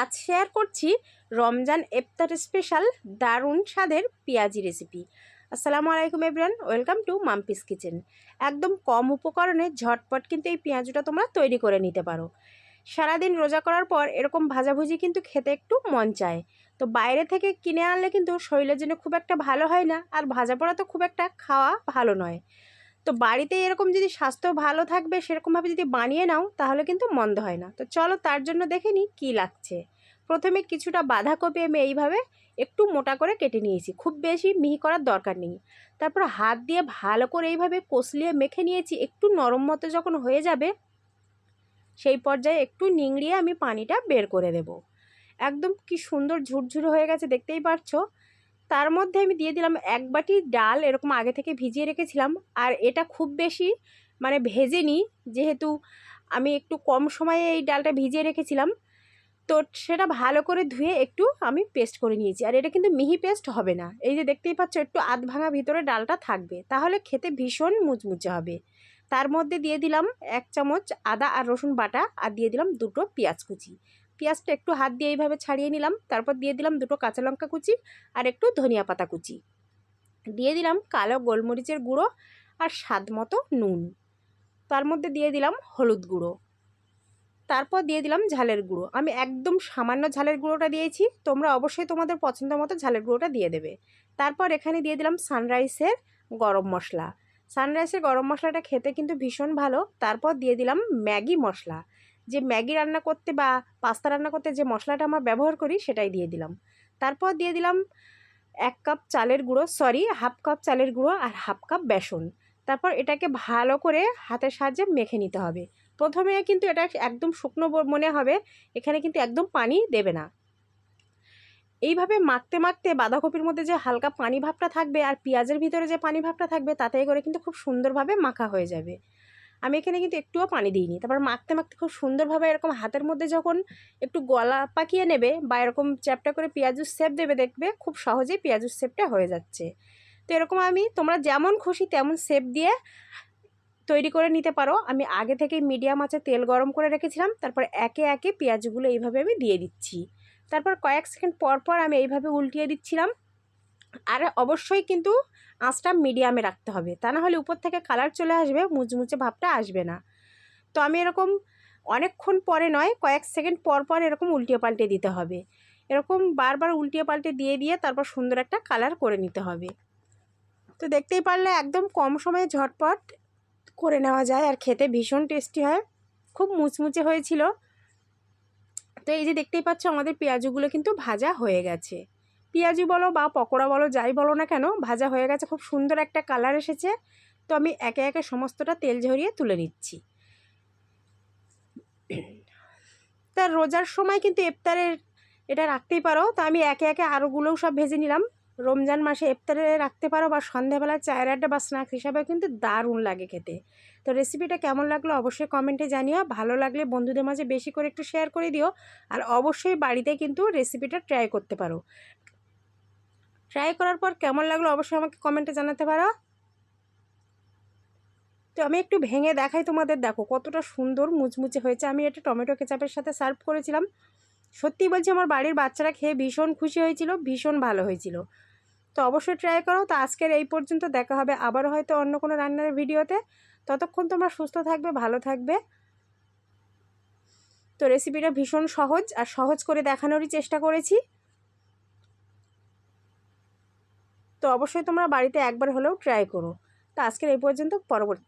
আজ শেয়ার করছি রমজান এফতার স্পেশাল দারুণ স্বাদের পেঁয়াজি রেসিপি আসসালামু আলাইকুম everyone welcome to Mampi's kitchen একদম কম উপকরণে ঝটপট কিন্তু এই পেঁয়াজুটা তোমরা তৈরি করে নিতে পারো। সারাদিন রোজা করার পর এরকম ভাজাভুজি কিন্তু খেতে একটু মন চায়। তো বাইরে থেকে কিনে আনলে কিন্তু শরীরের জন্য খুব একটা ভালো হয় না, আর ভাজা পোড়া তো খুব একটা খাওয়া ভালো নয়। তো বাড়িতে এরকম যদি স্বাস্থ্য ভালো থাকবে, সেরকমভাবে যদি বানিয়ে নাও, তাহলে কিন্তু মন্দ হয় না। তো চলো তার জন্য দেখে নিই কী লাগছে। প্রথমে কিছুটা বাঁধাকপি আমি এইভাবে একটু মোটা করে কেটে নিয়েছি। খুব বেশি মিহি করার দরকার নেই। তারপর হাত দিয়ে ভালো করে এইভাবে কষলিয়ে মেখে নিয়েছি। একটু নরম মতো যখন হয়ে যাবে, সেই পর্যায়ে একটু নিংড়িয়ে আমি পানিটা বের করে দেব। একদম কি সুন্দর ঝুরঝুরে হয়ে গেছে, দেখতেই পারছ? তার মধ্যে আমি দিয়ে দিলাম এক বাটি ডাল এরকম আগে থেকে ভিজিয়ে রেখেছিলাম। আর এটা খুব বেশি মানে ভেজে নিই যেহেতু আমি একটু কম সময়ে এই ডালটা ভিজিয়ে রেখেছিলাম। তো সেটা ভালো করে ধুয়ে একটু আমি পেস্ট করে নিয়েছি। আর এটা কিন্তু মিহি পেস্ট হবে না। এই যে দেখতেই পাচ্ছ, একটু আধ ভাঙা ভিতরে ডালটা থাকবে। তাহলে খেতে ভীষণ মুচমুচে হবে। তার মধ্যে দিয়ে দিলাম এক চামচ আদা আর রসুন বাটা আর দিয়ে দিলাম দুটো পেঁয়াজ কুচি। পেঁয়াজটা একটু হাত দিয়ে এইভাবে ছাড়িয়ে নিলাম। তারপর দিয়ে দিলাম দুটো কাঁচা লঙ্কা কুচি আর একটু ধনিয়া পাতা কুচি। দিয়ে দিলাম কালো গোলমরিচের গুঁড়ো আর স্বাদ মতো নুন। তার মধ্যে দিয়ে দিলাম হলুদ গুঁড়ো। তারপর দিয়ে দিলাম ঝালের গুঁড়ো। আমি একদম সামান্য ঝালের গুঁড়োটা দিয়েছি। তোমরা অবশ্যই তোমাদের পছন্দ মতো ঝালের গুঁড়োটা দিয়ে দেবে। তারপর এখানে দিয়ে দিলাম সানরাইসের গরম মশলা। সানরাইসের গরম মশলাটা খেতে কিন্তু ভীষণ ভালো। তারপর দিয়ে দিলাম ম্যাগি মশলা। যে ম্যাগি রান্না করতে বা পাস্তা রান্না করতে যে মশলাটা আমরা ব্যবহার করি সেটাই দিয়ে দিলাম। তারপর দিয়ে দিলাম এক কাপ চালের গুঁড়ো সরি হাফ কাপ চালের গুঁড়ো আর হাফ কাপ বেসন। তারপর এটাকে ভালো করে হাতের সাহায্যে মেখে নিতে হবে। প্রথমে কিন্তু এটা একদম শুকনো মনে হবে, এখানে কিন্তু একদম পানি দেবে না। এইভাবে মাখতে মাখতে বাঁধাকপির মধ্যে যে হালকা পানি ভাবটা থাকবে আর পেঁয়াজের ভিতরে যে পানি ভাবটা থাকবে, তাতে করে কিন্তু খুব সুন্দরভাবে মাখা হয়ে যাবে। আমি এখানে কিন্তু একটুও পানি দিইনি। তারপর মাখতে মাখতে খুব সুন্দরভাবে এরকম হাতের মধ্যে যখন একটু গলা পাকিয়ে নেবে বা এরকম চ্যাপটা করে পেঁয়াজুর শেপ দেবে, দেখবে খুব সহজেই পেঁয়াজুর শেপটা হয়ে যাচ্ছে। তো এরকম আমি তোমরা যেমন খুশি তেমন শেপ দিয়ে তৈরি করে নিতে পারো। আমি আগে থেকে মিডিয়াম আছে তেল গরম করে রেখেছিলাম, তারপর একে একে পেঁয়াজগুলো এইভাবে আমি দিয়ে দিচ্ছি। তারপর কয়েক সেকেন্ড পর পর আমি এইভাবে উল্টিয়ে দিচ্ছিলাম। আর অবশ্যই কিন্তু আঁচটা মিডিয়ামে রাখতে হবে। তা না হলে উপর থেকে কালার চলে আসবে, মুচমুচে ভাবটা আসবে না। তো আমি এরকম অনেকক্ষণ পরে নয়, কয়েক সেকেন্ড পর পর এরকম উল্টিয়ে পাল্টে দিতে হবে। এরকম বারবার উল্টিয়ে পাল্টে দিয়ে দিয়ে তারপর সুন্দর একটা কালার করে নিতে হবে। তো দেখতেই পারলে একদম কম সময়ে ঝটপট করে নেওয়া যায় আর খেতে ভীষণ টেস্টি হয়। খুব মুচমুচে হয়েছিল। তো এই যে দেখতেই পাচ্ছ আমাদের পেঁয়াজগুলো কিন্তু ভাজা হয়ে গেছে। পেঁয়াজি বলো বা পকোড়া বলো, যাই বলো না কেন, ভাজা হয়ে গেছে, খুব সুন্দর একটা কালার এসেছে। তো আমি একে একে সমস্তটা তেল ঝরিয়ে তুলে নিচ্ছি। তার রোজার সময় কিন্তু ইফতারের এটা রাখতেই পারো। তো আমি একে একে আরোগুলোও সব ভেজে নিলাম। রমজান মাসে ইফতারে রাখতে পারো বা সন্ধ্যাবেলা চায়ের আড্ডা বা স্ন্যাক্স হিসাবে কিন্তু দারুণ লাগে খেতে। তো রেসিপিটা কেমন লাগল অবশ্যই কমেন্টে জানিও। ভালো লাগলে বন্ধুদের মাঝে বেশি করে একটু শেয়ার করে দিও। আর অবশ্যই বাড়িতে কিন্তু রেসিপিটা ট্রাই করতে পারো। ট্রাই করার পর কেমন লাগল অবশ্যই আমাকে কমেন্টে জানাতে পারো। তো আমি একটু ভেঙে দেখাই তোমাদের, দেখো কতটা সুন্দর মুচমুচে হয়েছে। আমি এটা টমেটো কেচাপের সাথে সার্ভ করেছিলাম। সত্যি বলছি আমার বাড়ির বাচ্চারা খেয়ে ভীষণ খুশি হয়েছিল, ভীষণ ভালো হয়েছিল। তো অবশ্যই ট্রাই করো। তো আজকের এই পর্যন্ত দেখা হবে আবারও হয়তো অন্য কোনো রান্নার ভিডিওতে। ততক্ষণ তোমরা সুস্থ থাকবে, ভালো থাকবে। তো রেসিপিটা ভীষণ সহজ আর সহজ করে দেখানোরই চেষ্টা করেছি। তো অবশ্যই তোমরা বাড়িতে একবার হলেও ট্রাই করো। তো আজকের এই পর্যন্ত পরবর্তী